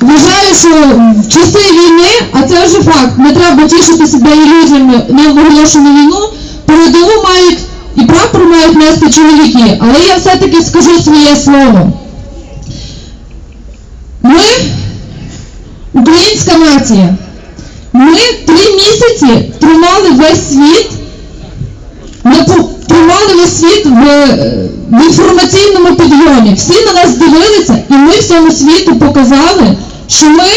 Вважаю, що в часи війни, а це вже факт, не треба тішити себе ілюзіями на оголошену війну, передову мають і прапор мають нести чоловіки. Але я все-таки скажу своє слово. Ми українська нація. Ми три місяці тримали весь світ, тримали весь світ в, е, в інформаційному підйомі. Всі на нас дивилися, і ми всьому світу показали, що ми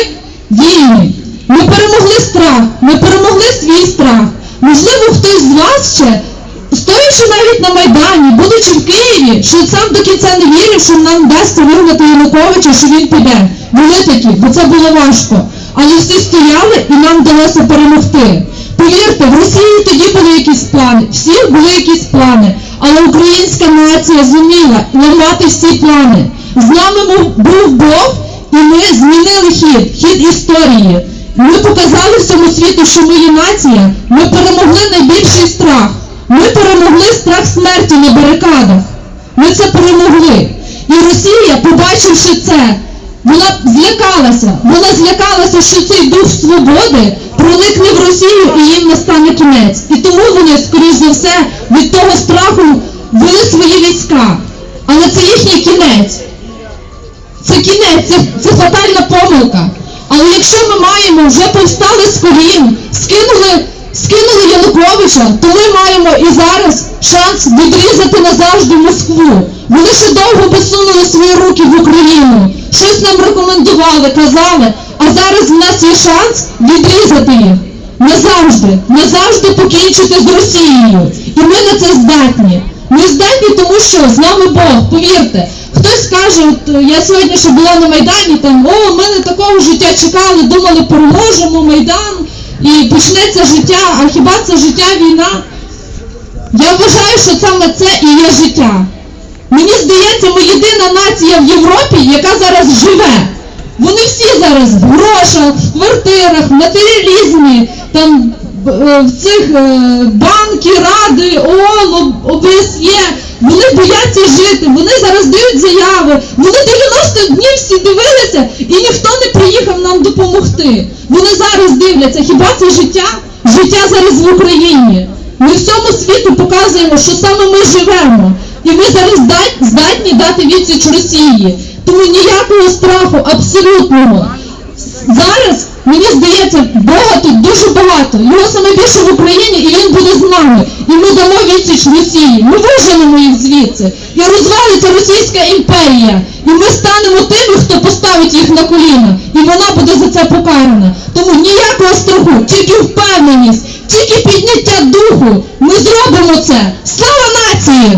вільні. Ми перемогли страх, ми перемогли свій страх. Можливо, хтось з вас ще, стоячи навіть на Майдані, будучи в Києві, що сам до кінця не вірив, що нам вдасться вигнати Януковича, що він піде. Були такі, бо це було важко. Але всі стояли і нам вдалося перемогти. Повірте, в Росії тоді були якісь плани, всіх були якісь плани, але українська нація зуміла ламати всі плани. З нами був Бог, і ми змінили хід, хід історії. Ми показали всьому світу, що ми є нація. Ми перемогли найбільший страх. Ми перемогли страх смерті на барикадах. Ми це перемогли. І Росія, побачивши це, вона злякалася. Вона злякалася, що цей дух свободи проникне в Росію і їм настане кінець. І тому вони, скоріш за все, від того страху вели свої війська. Але це їхній кінець. Це кінець, це, це фатальна помилка. Але якщо ми маємо, вже повстали з колін, скинули, скинули Януковича, то ми маємо і зараз шанс відрізати назавжди Москву. Вони ще довго би сунули свої руки в Україну, щось нам рекомендували, казали, а зараз в нас є шанс відрізати їх. Назавжди, назавжди покінчити з Росією. І ми на це здатні. Ми здатні, тому що з нами Бог, повірте. Хтось каже, от е, я сьогодні ще була на Майдані, там, о, ми не такого життя чекали, думали, переможемо Майдан і почнеться життя, а хіба це життя війна? Я вважаю, що саме це і є життя. Мені здається, ми єдина нація в Європі, яка зараз живе. Вони всі зараз в грошах, в квартирах, в матеріалізмі, там е, в цих е, банки, ради, ООН, Об- ОБСЄ. Вони бояться жити, вони зараз дають заяви. Вони 90 днів всі дивилися і ніхто не приїхав нам допомогти. Вони зараз дивляться, хіба це життя? Життя зараз в Україні. Ми всьому світу показуємо, що саме ми живемо. І ми зараз здатні дати відсіч Росії. Тому ніякого страху, абсолютного. Зараз, мені здається, Бога тут дуже багато. Його саме більше в Україні, і він буде з нами. І ми дамо відсіч Росії. Ми виженемо їх звідси. І розвалиться Російська імперія. І ми станемо тими, хто поставить їх на коліна. І вона буде за це покарана. Тому ніякого страху, тільки впевненість, тільки підняття духу. Ми зробимо це. Слава нації!